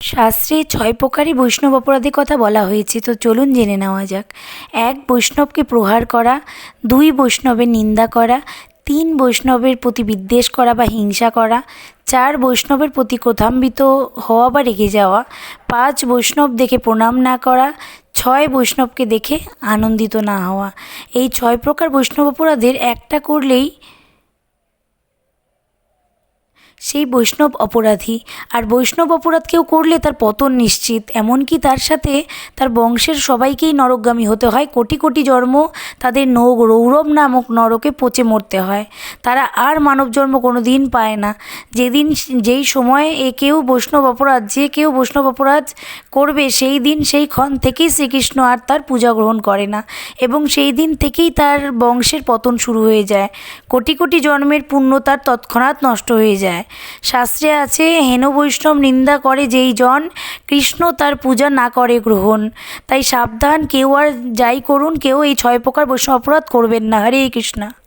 শাস্ত্রে ছয় প্রকারই বৈষ্ণব অপরাধের কথা বলা হয়েছে, তো চলুন জেনে নেওয়া যাক। এক, বৈষ্ণবকে প্রহার করা, দুই, বৈষ্ণবের নিন্দা করা, তিন, বৈষ্ণবের প্রতি বিদ্বেষ করা বা হিংসা করা, চার, বৈষ্ণবের প্রতি ক্রোধান্বিত হওয়া বা রেগে যাওয়া, পাঁচ, বৈষ্ণব দেখে প্রণাম না করা, ছয়, বৈষ্ণবকে দেখে আনন্দিত না হওয়া। এই ছয় প্রকার বৈষ্ণব অপরাধের একটা করলেই সেই বৈষ্ণব অপরাধী। আর বৈষ্ণব অপরাধ কেউ করলে তার পতন নিশ্চিত। এমনকি তার সাথে তার বংশের সবাইকেই নরকগামী হতে হয়। কোটি কোটি জন্ম তাদের নৌ রৌরব নামক নরকে পচে মরতে হয়। তারা আর মানব জন্ম কোনো দিন পায় না। যেদিন যেই সময়ে এ কেউ বৈষ্ণব অপরাধ, যে কেউ বৈষ্ণব অপরাধ করবে, সেই দিন সেই ক্ষণ থেকেই শ্রীকৃষ্ণ আর তার পূজা গ্রহণ করে না। এবং সেই দিন থেকেই তার বংশের পতন শুরু হয়ে যায়। কোটি কোটি জন্মের পুণ্য তার তৎক্ষণাৎ নষ্ট হয়ে যায়। শাস্ত্রে আছে, হেন বৈষ্ণব নিন্দা করে যেই জন, কৃষ্ণ তার পূজা না করে গ্রহণ। তাই সাবধান, কেউ আর যাই করুন, কেউ এই ছয় প্রকার বৈষ্ণব অপরাধ করবেন না। হরে কৃষ্ণা।